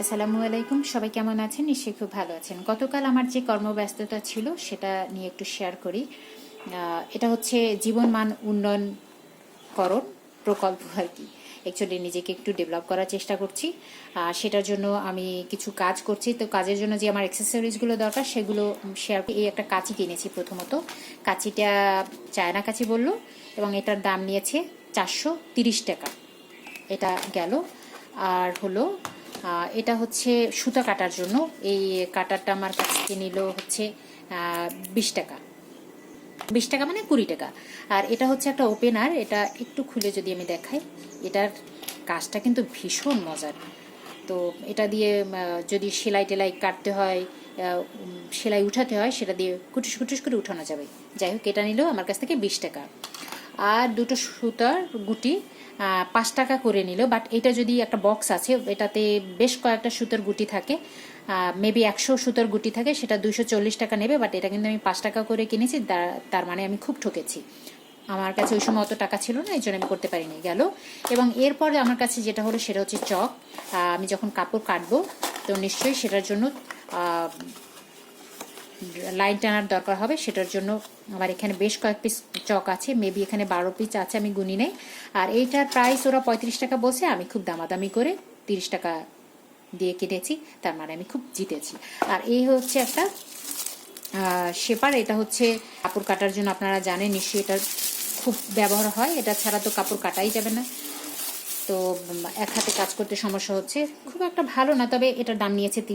আসসালামু আলাইকুম। সবাই কেমন আছেন? নিশ্চয়ই খুব ভালো আছেন। গতকাল আমার যে কর্মব্যস্ততা ছিল, সেটা নিয়ে একটু শেয়ার করি। এটা হচ্ছে জীবন মান উন্নয়নকরণ প্রকল্প আর কি। অ্যাকচুয়ালি নিজেকে একটু ডেভেলপ করার চেষ্টা করছি। আর সেটার জন্য আমি কিছু কাজ করছি। তো কাজের জন্য যে আমার অ্যাক্সেসরিজগুলো দরকার, সেগুলো শেয়ার এই একটা কাঁচি কিনেছি প্রথমত। কাঁচিটা চায়না কাঁচি বলল এবং এটার দাম নিয়েছে চারশো তিরিশ টাকা। এটা গেল। আর হলো এটা হচ্ছে সুতা কাটার জন্য। এই কাটারটা আমার কাছ থেকে নিল হচ্ছে বিশ টাকা। বিশ টাকা মানে কুড়ি টাকা। আর এটা হচ্ছে একটা ওপেনার, এটা একটু খুলে যদি আমি দেখাই, এটার কাজটা কিন্তু ভীষণ মজার। তো এটা দিয়ে যদি সেলাই টেলাই কাটতে হয় সেলাই উঠাতে হয়, সেটা দিয়ে কুটুস কুটুস করে উঠানো যাবে। যাই হোক, এটা নিল আমার কাছ থেকে বিশ টাকা। আর দুটো সুতার গুটি পাঁচ টাকা করে নিল। বাট এটা যদি একটা বক্স আছে, এটাতে বেশ কয়েকটা সুতোর গুটি থাকে। মেবি একশো সুতোর গুটি থাকে, সেটা দুইশো চল্লিশ টাকা নেবে বাট এটা কিন্তু আমি পাঁচ টাকা করে কিনেছি তার- মানে আমি খুব ঠকেছি। আমার কাছে ওই সময় অত টাকা ছিল না, এই জন্য আমি করতে পারিনি, গেল। এবং এরপরে আমার কাছে যেটা হলো, সেটা হচ্ছে চক। আমি যখন কাপড় কাটবো, তো নিশ্চয়ই সেটার জন্য লাইন টানার দরকার হবে, সেটার জন্য আমার এখানে বেশ কয়েক পিস চক আছে মেবি এখানে বারো পিস আছে, আমি গুনি নেই। আর এইটার প্রাইস ওরা পঁয়ত্রিশ টাকা বলছে, আমি খুব দামাদামি করে তিরিশ টাকা দিয়ে কেটেছি, তার মানে আমি খুব জিতেছি। আর এই হচ্ছে একটা শেপার, এটা হচ্ছে কাপড় কাটার জন্য আপনারা জানেন, নিশ্চয়ই এটা খুব ব্যবহার হয়, এটা ছাড়া তো কাপড় কাটাই যাবে না। তো এক হাতে কাজ করতে সমস্যা হচ্ছে, খুব একটা ভালো না, তবে এটার দাম নিয়েছে তিরিশ